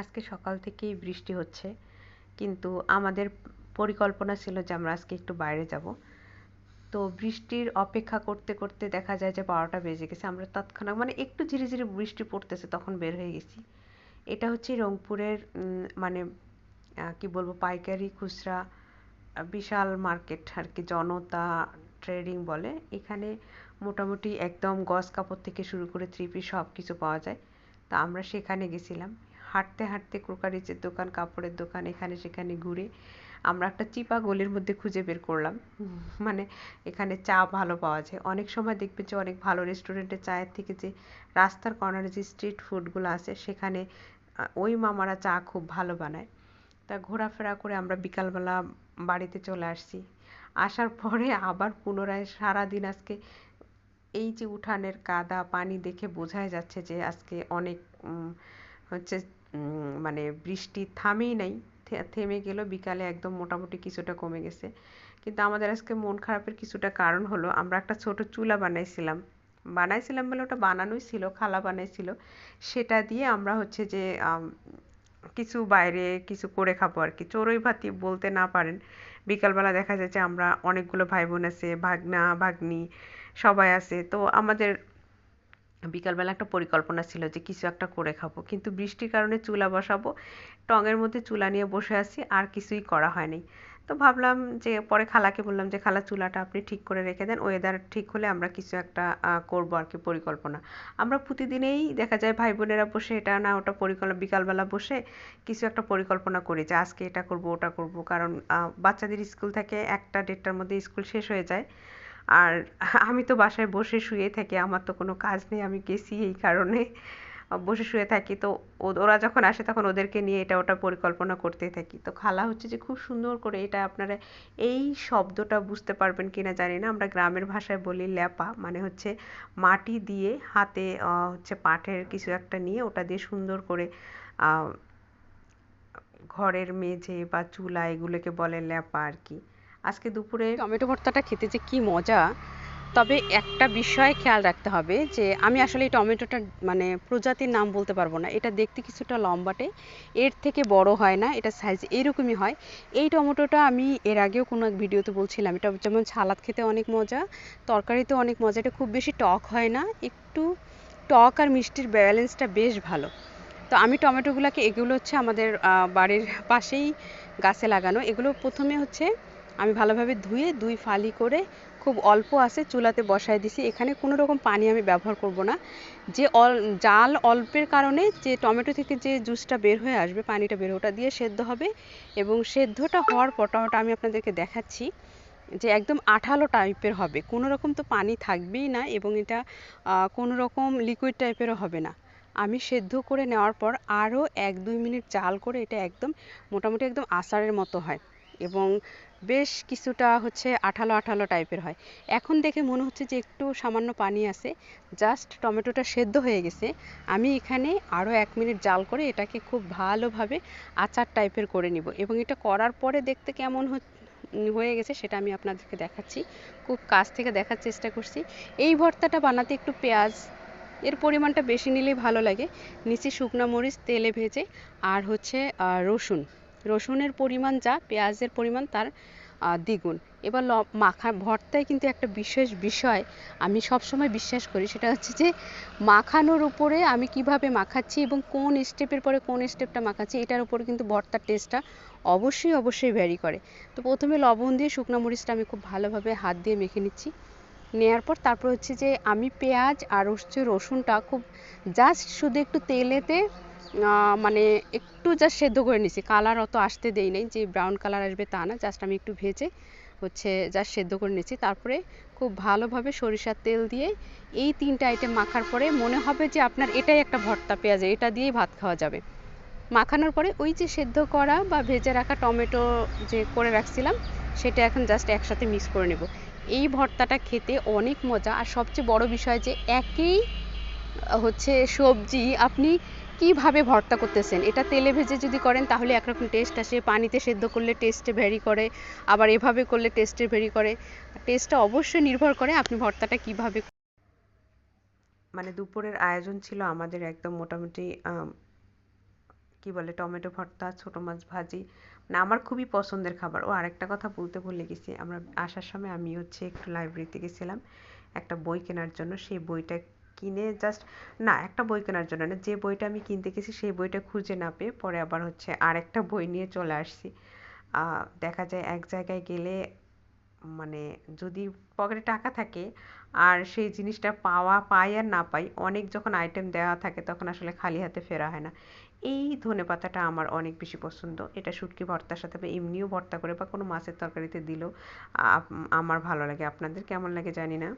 আজকে সকাল থেকেই বৃষ্টি হচ্ছে। কিন্তু আমাদের পরিকল্পনা ছিল যে আমরা আজকে একটু বাইরে যাব। তো বৃষ্টির অপেক্ষা করতে করতে দেখা যায় যে বারোটা বেজে গেছে। আমরা তৎক্ষণাৎ মানে একটু ঝিরি ঝিরি বৃষ্টি পড়তেছে, তখন বের হয়ে গেছি। এটা হচ্ছে রংপুরের মানে কি বলব, পাইকারি খুচরা বিশাল মার্কেট আর কি, জনতা ট্রেডিং বলে। এখানে মোটামুটি একদম গস কাপড় থেকে শুরু করে থ্রি পিস সব কিছু পাওয়া যায়। তা আমরা সেখানে গেছিলাম। হাঁটতে হাঁটতে ক্রোকারিজের দোকান, কাপড়ের দোকান, এখানে সেখানে ঘুরে আমরা একটা চিপা গলির মধ্যে খুঁজে বের করলাম। মানে এখানে চা ভালো পাওয়া যায়। অনেক সময় দেখবে যে অনেক ভালো রেস্টুরেন্টের চায়ের থেকে যে রাস্তার কর্নারে যে স্ট্রিট ফুডগুলো আছে, সেখানে ওই মামারা চা খুব ভালো বানায়। তা ঘোরাফেরা করে আমরা বিকালবেলা বাড়িতে চলে আসছি। আসার পরে আবার পুনরায় সারাদিন আজকে এই যে উঠানের কাদা, পানি দেখে বোঝাই যাচ্ছে যে আজকে অনেক হচ্ছে মানে বৃষ্টি থামেই নাই থেমে গেল, বিকালে একদম মোটামুটি কিছুটা কমে গেছে। কিন্তু আমাদের আজকে মন খারাপের কিছুটা কারণ হলো, আমরা একটা ছোট চুলা বানাইছিলাম। বানাইছিলাম বলে ওটা বানানোই ছিল, খালা বানাইছিল। সেটা দিয়ে আমরা হচ্ছে যে কিছু বাইরে কিছু করে খাব আর কি। চড়ুই ভাতি বলতে না পারেন, বিকালবেলা দেখা যায় যে আমরা অনেকগুলো ভাই বোন আছে, ভাগনা, ভাগ্নি, সবাই আছে। তো আমাদের বিকালবেলা একটা পরিকল্পনা ছিল যে কিছু একটা করে খাব। কিন্তু বৃষ্টির কারণে চুলা বসাবো, টঙের মধ্যে চুলা নিয়ে বসে আছি, আর কিছুই করা হয়নি। তো ভাবলাম যে পরে খালাকে বললাম যে, খালা, চুলাটা আপনি ঠিক করে রেখে দেন ওয়েদার ঠিক হলে আমরা কিছু একটা করব আর কি পরিকল্পনা। আমরা প্রতিদিনেই দেখা যায় ভাই বোনেরা বসে এটা না ওটা পরিকল্পনা বিকালবেলা বসে কিছু একটা পরিকল্পনা করি যে, আজকে এটা করব, ওটা করব। কারণ বাচ্চাদের স্কুল থেকে একটা দেড়টার মধ্যে স্কুল শেষ হয়ে যায়। আর আমি তো বাসায় বসে শুয়ে থাকি, আমার তো কোনো কাজ নেই, আমি গেছি এই কারণে। বসে শুয়ে থাকি, তো ওরা যখন আসে তখন ওদেরকে নিয়ে এটা ওটা পরিকল্পনা করতে থাকি। তো খালা হচ্ছে যে খুব সুন্দর করে এটা আপনারা এই শব্দটা বুঝতে পারবেন কিনা জানি না, আমরা গ্রামের ভাষায় বলি ল্যাপা মানে হচ্ছে মাটি দিয়ে হাতে হচ্ছে পাটের কিছু একটা নিয়ে ওটা দিয়ে সুন্দর করে ঘরের মেঝে বা চুলা এগুলোকে বলে ল্যাপা আর কি। আজকে দুপুরে টমেটো ভর্তাটা খেতে যে কি মজা। তবে একটা বিষয় খেয়াল রাখতে হবে যে, আমি আসলে এই টমেটোটা মানে প্রজাতির নাম বলতে পারব না। এটা দেখতে কিছুটা লম্বাটে, এর থেকে বড় হয় না, এটা সাইজ এরকমই হয়। এই টমেটোটা আমি এর আগেও কোনো এক ভিডিওতে বলছিলাম, এটা যেমন সালাদ খেতে অনেক মজা তরকারিতে অনেক মজা, এটা খুব বেশি টক হয় না, একটু টক আর মিষ্টির ব্যালেন্সটা বেশ ভালো। তো আমি টমেটোগুলোকে, এগুলো হচ্ছে আমাদের বাড়ির পাশেই গাছে লাগানো, এগুলো প্রথমে হচ্ছে আমি ভালোভাবে ধুয়ে দুই ফালি করে খুব অল্প আছে চুলাতে বসায় দিছি। এখানে কোনো রকম পানি আমি ব্যবহার করব না। যে অল, জাল অল্পের কারণে যে টমেটো থেকে যে জুসটা বের হয়ে আসবে, পানিটা বের ওটা দিয়ে সেদ্ধ হবে। এবং সেদ্ধটা হওয়ার পর টমেটো আমি আপনাদেরকে দেখাচ্ছি যে একদম আঠালো টাইপের হবে। কোনো রকম তো পানি থাকবেই না এবং এটা কোনো রকম লিকুইড টাইপেরও হবে না। আমি সেদ্ধ করে নেওয়ার পর আরও এক দুই মিনিট জাল করে এটা একদম মোটামুটি একদম আচারের মতো হয়। এবং বেশ কিছুটা হচ্ছে আঠালো আঠালো টাইপের হয়। এখন দেখে মনে হচ্ছে যে একটু সামান্য পানি আছে। জাস্ট টমেটোটা সেদ্ধ হয়ে গেছে। আমি এখানে আরও এক মিনিট জাল করে এটাকে খুব ভালোভাবে আচার টাইপের করে নিব এবং এটা করার পরে দেখতে কেমন হয়ে গেছে সেটা আমি আপনাদেরকে দেখাচ্ছি। খুব কাছ থেকে দেখার চেষ্টা করছি। এই ভর্তাটা বানাতে একটু পেঁয়াজ, এর পরিমাণটা বেশি নিলেই ভালো লাগে। নিচে শুকনো মরিচ, তেলে ভেজে, আর হচ্ছে রসুন। রসুনের পরিমাণ যা, পেঁয়াজের পরিমাণ তার দ্বিগুণ। এবার ল, মাখা, ভর্তায় কিন্তু একটা বিশেষ বিষয় আমি সবসময় বিশ্বাস করি, সেটা হচ্ছে যে মাখানোর উপরে আমি কীভাবে মাখাচ্ছি এবং কোন স্টেপের পরে কোন স্টেপটা মাখাচ্ছি, এটার উপরে কিন্তু ভর্তার টেস্টটা অবশ্যই অবশ্যই ভ্যারি করে। তো প্রথমে লবণ দিয়ে শুকনো মরিচটা আমি খুব ভালোভাবে হাত দিয়ে মেখে নিচ্ছি। নেওয়ার পর তারপর হচ্ছে যে আমি পেঁয়াজ আর হচ্ছে রসুনটা খুব জাস্ট শুধু একটু তেলেতে মানে একটু জাস্ট সেদ্ধ করে নিছি কালার অত আসতে দেই নাই, যে ব্রাউন কালার আসবে তা না জাস্ট আমি একটু ভেজে হচ্ছে জাস্ট সেদ্ধ করে নিয়েছি। তারপরে খুব ভালোভাবে সরিষার তেল দিয়ে এই তিনটে আইটেম মাখার পরে মনে হবে যে আপনার এটাই একটা ভর্তা পেঁয়াজে, এটা দিয়েই ভাত খাওয়া যাবে। মাখানোর পরে ওই যে সেদ্ধ করা বা ভেজে রাখা টমেটো যে করে রাখছিলাম সেটা এখন জাস্ট একসাথে মিক্স করে নেব। এই ভর্তাটা খেতে অনেক মজা। আর সবচেয়ে বড় বিষয় যে একই হচ্ছে সবজি আপনি কীভাবে ভর্তা করতেছেন? এটা তেলে ভেজে যদি করেন তাহলে একরকম টেস্ট আসে। পানিতে সেদ্ধ করলে টেস্টে ভ্যারি করে, আবার এভাবে করলে টেস্টে ভ্যারি করে। টেস্টটা অবশ্যই নির্ভর করে আপনি ভর্তাটা কীভাবে মানে দুপুরের আয়োজন ছিল আমাদের একদম মোটামুটি কি বলে, টমেটো, ভর্তা, ছোট মাছ ভাজি। মানে আমার খুবই পছন্দের খাবার। ও আরেকটা কথা বলতে ভুলে গেছি। আমরা আসার সময় আমি হচ্ছে একটু লাইব্রেরিতে গেছিলাম। একটা বই কেনার জন্য। সেই বইটা কিনে জাস্ট না, একটা বই কেনার জন্য না, যে বইটা আমি কিনতে গেছি সেই বইটা খুঁজে না পেয়ে পরে আবার হচ্ছে আরেকটা বই নিয়ে চলে আসছি। দেখা যায় এক জায়গায় গেলে মানে যদি পকেটে টাকা থাকে আর সেই জিনিসটা পাওয়া, পাই আর না পাই, অনেক যখন আইটেম দেওয়া থাকে তখন আসলে খালি হাতে ফেরা হয় না। এই ধনে পাতাটা আমার অনেক বেশি পছন্দ। এটা শুটকি ভর্তার সাথে বা এমনিও ভর্তা করে বা কোনো মাছের তরকারিতে দিলেও আমার ভালো লাগে। আপনাদের কেমন লাগে জানি না।